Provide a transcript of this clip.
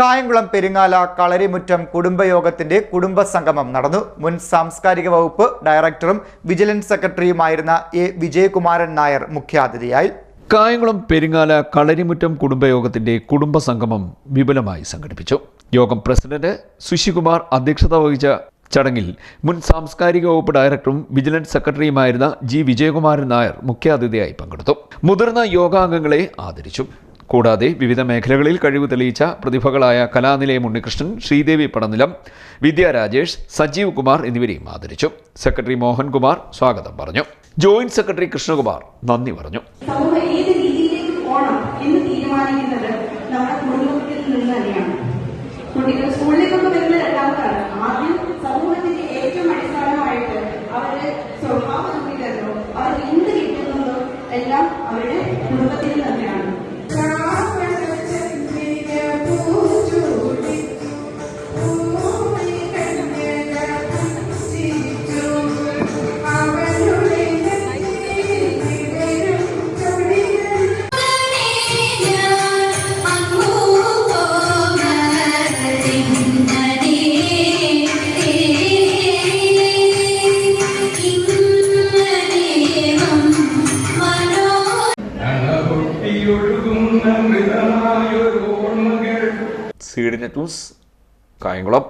കായംകുളം പെരിങ്ങാല കളരിമുറ്റം കുടുംബയോഗത്തിന്റെ കുടുംബസംഗമം നടന്നു. മുൻ സാംസ്കാരിക വകുപ്പ് ഡയറക്ടറും വിജിലൻസ് സെക്രട്ടറിയുമായിരുന്ന എ വിജയകുമാരൻ നായർ മുഖ്യാതിഥിയായി. കായംകുളം പെരിങ്ങാല കളരിമുറ്റം കുടുംബയോഗത്തിന്റെ കുടുംബസംഗമം വിപുലമായി സംഘടിപ്പിച്ചു. യോഗം പ്രസിഡന്റ് സുശികുമാർ അധ്യക്ഷത വഹിച്ച ചടങ്ങിൽ മുൻ സാംസ്കാരിക വകുപ്പ് ഡയറക്ടറും വിജിലൻസ് സെക്രട്ടറിയുമായിരുന്ന ജി വിജയകുമാരൻ നായർ മുഖ്യാതിഥിയായി പങ്കെടുത്തു. മുതിർന്ന യോഗാംഗങ്ങളെ ആദരിച്ചു. കൂടാതെ വിവിധ മേഖലകളിൽ കഴിവ് തെളിയിച്ച പ്രതിഭകളായ കലാനിലയം ഉണ്ണികൃഷ്ണൻ ശ്രീദേവി പടനിലം വിദ്യ രാജേഷ് സജീവ് കുമാർ എന്നിവരെയും ആദരിച്ചു. സെക്രട്ടറി മോഹൻകുമാർ സ്വാഗതം പറഞ്ഞു. ജോയിന്റ് സെക്രട്ടറി കൃഷ്ണകുമാർ നന്ദി പറഞ്ഞു. രണ്ടാമതാണ്. ആദ്യം സമൂഹത്തിന്റെ അവരുടെ എല്ലാം അവരുടെ കുടുംബത്തിൽ തന്നെയാണ്. ഒഴുകുന്ന ടൂസ് കായംകുളം.